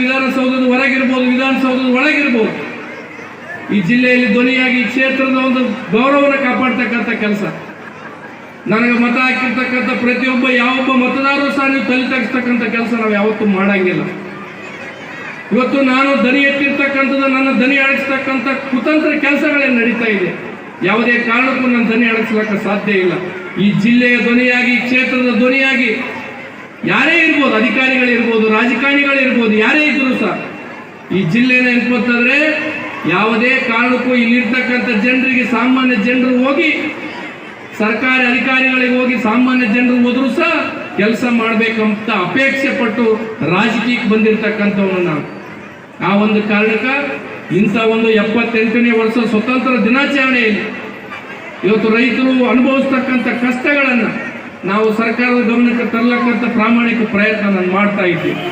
ವಿಧಾನಸೌಧದ ಹೊರಗಿರ್ಬೋದು, ವಿಧಾನಸೌಧದ ಒಳಗಿರ್ಬೋದು. ಈ ಜಿಲ್ಲೆಯಲ್ಲಿ ಧ್ವನಿಯಾಗಿ ಕ್ಷೇತ್ರದ ಒಂದು ಗೌರವವನ್ನು ಕಾಪಾಡ್ತಕ್ಕಂಥ ಕೆಲಸ. ನನಗೆ ಮತ ಹಾಕಿರ್ತಕ್ಕಂಥ ಪ್ರತಿಯೊಬ್ಬ, ಯಾವೊಬ್ಬ ಮತದಾರರು ಸಹ ನೀವು ತಲೆ ತಗ್ಸ್ತಕ್ಕಂಥ ಕೆಲಸ ನಾವು ಯಾವತ್ತೂ ಮಾಡಂಗಿಲ್ಲ. ಇವತ್ತು ನಾನು ದನಿ ಎತ್ತಿರ್ತಕ್ಕಂಥದ್ದು, ನನ್ನ ದನಿ ಅಡಗಿಸ್ತಕ್ಕಂಥ ಕುತಂತ್ರ ಕೆಲಸಗಳೇನು ನಡೀತಾ ಇದೆ. ಯಾವುದೇ ಕಾರಣಕ್ಕೂ ನನ್ನ ದನಿ ಅಡಗಿಸ್ಲಿಕ್ಕೆ ಸಾಧ್ಯ ಇಲ್ಲ. ಈ ಜಿಲ್ಲೆಯ ಧ್ವನಿಯಾಗಿ ಕ್ಷೇತ್ರದ ಧ್ವನಿಯಾಗಿ ಯಾರೇ ಇರ್ಬೋದು, ಅಧಿಕಾರಿಗಳಿರ್ಬೋದು, ರಾಜಕಾರಣಿಗಳಿರ್ಬೋದು, ಯಾರೇ ಇದ್ರು ಸಹ, ಈ ಜಿಲ್ಲೆ ಎನ್ಕೋತಂದ್ರೆ ಯಾವುದೇ ಕಾರಣಕ್ಕೂ ಇಲ್ಲಿರ್ತಕ್ಕಂಥ ಜನರಿಗೆ ಸಾಮಾನ್ಯ ಜನರು ಹೋಗಿ, ಸರ್ಕಾರಿ ಅಧಿಕಾರಿಗಳಿಗೆ ಹೋಗಿ ಸಾಮಾನ್ಯ ಜನರು ಹೋದ್ರು ಸಹ ಕೆಲಸ ಮಾಡಬೇಕಂತ ಅಪೇಕ್ಷೆ ಪಟ್ಟು ರಾಜಕೀಯಕ್ಕೆ ಬಂದಿರತಕ್ಕಂಥವನು ನಾವು. ಆ ಒಂದು ಕಾರಣಕ್ಕೆ ಇಂಥ ಒಂದು ಎಪ್ಪತ್ತೆಂಟನೇ ವರ್ಷ ಸ್ವತಂತ್ರ ದಿನಾಚರಣೆಯಲ್ಲಿ ಇವತ್ತು ರೈತರು ಅನುಭವಿಸ್ತಕ್ಕಂಥ ಕಷ್ಟಗಳನ್ನು ನಾವು ಸರ್ಕಾರದ ಗಮನಕ್ಕೆ ತರಲಕ್ಕಂಥ ಪ್ರಾಮಾಣಿಕ ಪ್ರಯತ್ನ ನಾನು ಮಾಡ್ತಾ ಇದ್ದೀನಿ.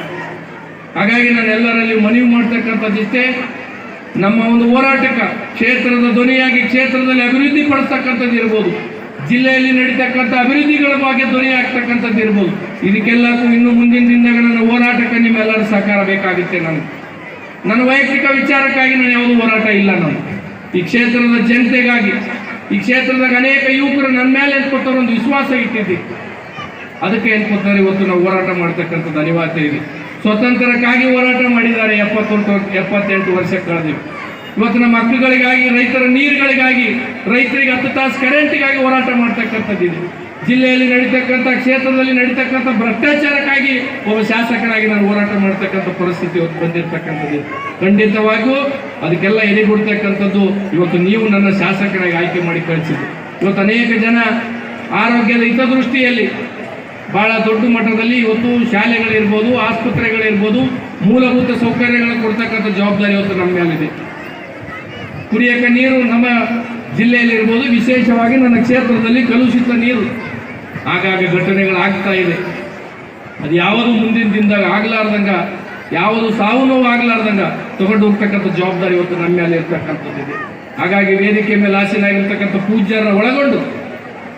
ಹಾಗಾಗಿ ನಾನು ಎಲ್ಲರಲ್ಲಿ ಮನವಿ ಮಾಡ್ತಕ್ಕಂಥದ್ದು ಇಷ್ಟೇ, ನಮ್ಮ ಒಂದು ಹೋರಾಟಕ ಕ್ಷೇತ್ರದ ಧ್ವನಿಯಾಗಿ ಕ್ಷೇತ್ರದಲ್ಲಿ ಅಭಿವೃದ್ಧಿ ಪಡಿಸ್ತಕ್ಕಂಥದ್ದು ಇರ್ಬೋದು, ಜಿಲ್ಲೆಯಲ್ಲಿ ನಡೀತಕ್ಕಂಥ ಅಭಿವೃದ್ಧಿಗಳ ಬಗ್ಗೆ ಧ್ವನಿ ಆಗ್ತಕ್ಕಂಥದ್ದು ಇರ್ಬೋದು, ಇದಕ್ಕೆಲ್ಲಕ್ಕೂ ಇನ್ನು ಮುಂದಿನ ನನ್ನ ಹೋರಾಟಕ್ಕೆ ನಿಮ್ಮೆಲ್ಲರ ಸಹಕಾರ ಬೇಕಾಗುತ್ತೆ ನಾನು ನನ್ನ ವೈಯಕ್ತಿಕ ವಿಚಾರಕ್ಕಾಗಿ ನಾನು ಯಾವುದೂ ಹೋರಾಟ ಇಲ್ಲ ನಾನು. ಈ ಕ್ಷೇತ್ರದ ಜನತೆಗಾಗಿ ಈ ಕ್ಷೇತ್ರದಾಗ ಅನೇಕ ಯುವಕರು ನನ್ನ ಮೇಲೆ ಎತ್ಕೊಟ್ಟವ್ರು ಒಂದು ವಿಶ್ವಾಸ ಇಟ್ಟಿದ್ದೆ. ಅದಕ್ಕೆ ಏನ್ಕೊತಾರೆ ಇವತ್ತು ನಾವು ಹೋರಾಟ ಮಾಡ್ತಕ್ಕಂಥದ್ದು ಅನಿವಾರ್ಯ ಇದೆ. ಸ್ವತಂತ್ರಕ್ಕಾಗಿ ಹೋರಾಟ ಮಾಡಿದ್ದಾರೆ ಎಪ್ಪತ್ತೊಂದು ಎಪ್ಪತ್ತೆಂಟು ವರ್ಷ ಕಳೆದಿವೆ ಇವತ್ತು ನಮ್ಮ ಹಕ್ಕುಗಳಿಗಾಗಿ, ರೈತರ ನೀರುಗಳಿಗಾಗಿ, ರೈತರಿಗೆ ಹತ್ತು ತಾಸು ಕರೆಂಟಿಗಾಗಿ ಹೋರಾಟ ಮಾಡ್ತಕ್ಕಂಥದ್ದಿದೆ ಜಿಲ್ಲೆಯಲ್ಲಿ ನಡೀತಕ್ಕಂಥ, ಕ್ಷೇತ್ರದಲ್ಲಿ ನಡೀತಕ್ಕಂಥ ಭ್ರಷ್ಟಾಚಾರಕ್ಕಾಗಿ ಒಬ್ಬ ಶಾಸಕರಾಗಿ ನಾನು ಹೋರಾಟ ಮಾಡ್ತಕ್ಕಂಥ ಪರಿಸ್ಥಿತಿ ಇವತ್ತು ಬಂದಿರತಕ್ಕಂಥದ್ದು ಖಂಡಿತವಾಗಿಯೂ ಅದಕ್ಕೆಲ್ಲ ಎದೆಗೊಡ್ತಕ್ಕಂಥದ್ದು ಇವತ್ತು ನೀವು ನನ್ನ ಶಾಸಕರಾಗಿ ಆಯ್ಕೆ ಮಾಡಿ ಕಳಿಸಿದ್ರು ಇವತ್ತು ಅನೇಕ ಜನ ಆರೋಗ್ಯದ ಹಿತದೃಷ್ಟಿಯಲ್ಲಿ ಬಹಳ ದೊಡ್ಡ ಮಟ್ಟದಲ್ಲಿ ಇವತ್ತು ಶಾಲೆಗಳಿರ್ಬೋದು, ಆಸ್ಪತ್ರೆಗಳಿರ್ಬೋದು, ಮೂಲಭೂತ ಸೌಕರ್ಯಗಳನ್ನು ಕೊಡ್ತಕ್ಕಂಥ ಜವಾಬ್ದಾರಿ ಇವತ್ತು ನಮ್ಮ ಮೇಲಿದೆ. ಕುಡಿಯಕ ನೀರು ನಮ್ಮ ಜಿಲ್ಲೆಯಲ್ಲಿರ್ಬೋದು, ವಿಶೇಷವಾಗಿ ನನ್ನ ಕ್ಷೇತ್ರದಲ್ಲಿ ಕಲುಷಿತ ನೀರು. ಆಗಾಗ ಘಟನೆಗಳಾಗ್ತಾ ಇದೆ. ಅದು ಯಾವುದು ಮುಂದಿನ ದಿನದಾಗ ಆಗ್ಲಾರ್ದಂಗೆ, ಯಾವುದು ಸಾವು ನೋವು ಆಗ್ಲಾರ್ದಂಗ ತಗೊಂಡು ಹೋಗ್ತಕ್ಕಂಥ ಜವಾಬ್ದಾರಿ ಇವತ್ತು ನಮ್ಮ ಮೇಲೆ ಇರ್ತಕ್ಕಂಥದ್ದಿದೆ ಹಾಗಾಗಿ ವೇದಿಕೆ ಮೇಲೆ ಆಸೀನಾಗಿರ್ತಕ್ಕಂಥ ಪೂಜ್ಯರನ್ನ ಒಳಗೊಂಡು,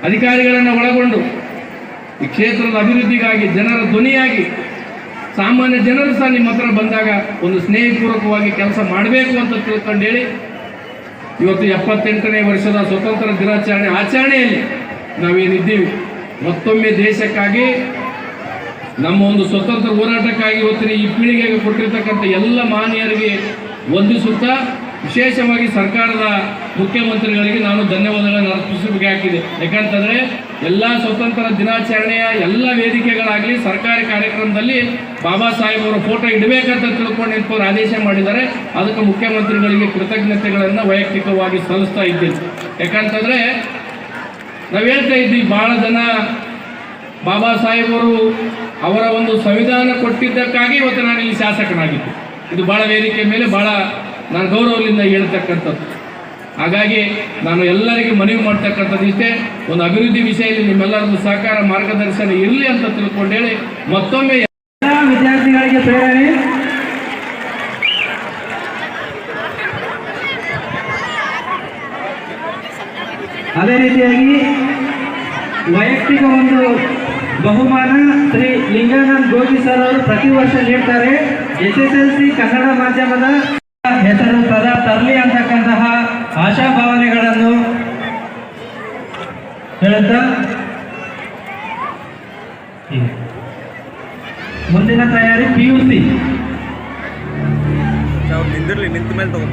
ಅಧಿಕಾರಿಗಳನ್ನು ಒಳಗೊಂಡು, ಈ ಕ್ಷೇತ್ರದ ಅಭಿವೃದ್ಧಿಗಾಗಿ, ಜನರ ಧ್ವನಿಯಾಗಿ, ಸಾಮಾನ್ಯ ಜನರು ಸಹ ನಿಮ್ಮ ಹತ್ರ ಬಂದಾಗ ಒಂದು ಸ್ನೇಹಪೂರ್ವಕವಾಗಿ ಕೆಲಸ ಮಾಡಬೇಕು ಅಂತ ತಿಳ್ಕೊಂಡು ಹೇಳಿ, ಇವತ್ತು ಎಪ್ಪತ್ತೆಂಟನೇ ವರ್ಷದ ಸ್ವತಂತ್ರ ದಿನಾಚರಣೆ ಆಚರಣೆಯಲ್ಲಿ ನಾವೇನಿದ್ದೀವಿ. ಮತ್ತೊಮ್ಮೆ ದೇಶಕ್ಕಾಗಿ ನಮ್ಮ ಒಂದು ಸ್ವತಂತ್ರ ಹೋರಾಟಕ್ಕಾಗಿ ಇವತ್ತಿನ ಈ ಪೀಳಿಗೆಗೆ ಕೊಟ್ಟಿರ್ತಕ್ಕಂಥ ಎಲ್ಲ ಮಾನ್ಯರಿಗೆ ವಂದಿಸುತ್ತಾ ವಿಶೇಷವಾಗಿ ಸರ್ಕಾರದ ಮುಖ್ಯಮಂತ್ರಿಗಳಿಗೆ ನಾನು ಧನ್ಯವಾದಗಳನ್ನು ಅರ್ಪಿಸಬೇಕಾಗಿದೆ ಯಾಕಂತಂದ್ರೆ ಎಲ್ಲ ಸ್ವತಂತ್ರ ದಿನಾಚರಣೆಯ ಎಲ್ಲ ವೇದಿಕೆಗಳಾಗಲಿ ಸರ್ಕಾರಿ ಕಾರ್ಯಕ್ರಮದಲ್ಲಿ ಬಾಬಾ ಸಾಹೇಬ್ ಅವರ ಫೋಟೋ ಇಡಬೇಕಂತ ತಿಳ್ಕೊಂಡು ನಿಂತವ್ರು ಆದೇಶ ಮಾಡಿದ್ದಾರೆ. ಅದಕ್ಕೆ ಮುಖ್ಯಮಂತ್ರಿಗಳಿಗೆ ಕೃತಜ್ಞತೆಗಳನ್ನು ವೈಯಕ್ತಿಕವಾಗಿ ಸಲ್ಲಿಸ್ತಾ ಇದ್ದೀನಿ. ಯಾಕಂತಂದ್ರೆ ನಾವು ಹೇಳ್ತಾ ಇದ್ವಿ ಬಹಳ ಜನ ಬಾಬಾ ಸಾಹೇಬರು ಅವರ ಒಂದು ಸಂವಿಧಾನ ಕೊಟ್ಟಿದ್ದಕ್ಕಾಗಿ ಇವತ್ತು ನಾನು ಇಲ್ಲಿ ಶಾಸಕನಾಗಿದ್ದೆ. ಇದು ಬಹಳ ವೇದಿಕೆ ಮೇಲೆ ಬಹಳ ನಾನು ಗೌರವದಿಂದ ಹೇಳ್ತಕ್ಕಂಥದ್ದು. ಹಾಗಾಗಿ ನಾನು ಎಲ್ಲರಿಗೂ ಮನವಿ ಮಾಡ್ತಕ್ಕಂಥದ್ದು ಇಷ್ಟೇ. ಒಂದು ಅಭಿವೃದ್ಧಿ ವಿಷಯದಲ್ಲಿ ನಿಮ್ಮೆಲ್ಲರದ್ದು ಸಹಕಾರ ಮಾರ್ಗದರ್ಶನ ಇರಲಿ ಅಂತ ತಿಳ್ಕೊಂಡು ಹೇಳಿ ಮತ್ತೊಮ್ಮೆ ವಿದ್ಯಾರ್ಥಿಗಳಿಗೆ ಪ್ರೇರಣೆ. ಅದೇ ರೀತಿಯಾಗಿ ವೈಯಕ್ತಿಕ ಒಂದು ಬಹುಮಾನ ಶ್ರೀ ಲಿಂಗಾನಂದ್ ಗೋಪಿ ಸರ್ ಅವರು ಪ್ರತಿ ವರ್ಷ ನೀಡ್ತಾರೆ. S S L C Kannada ಮಾಧ್ಯಮದ ಹೆಸರು ಸದಾ ತರಲಿ ಅಂತಕ್ಕಂತಹ ಆಶಾಭಾವನೆಗಳನ್ನು ಹೇಳುತ್ತಾ ಮುಂದಿನ ತಯಾರಿ ಪಿ ಯು ಸಿ ನಿಂತಿರ್ಲಿ ನಿಂತ ಮೇಲೆ ತಗೋ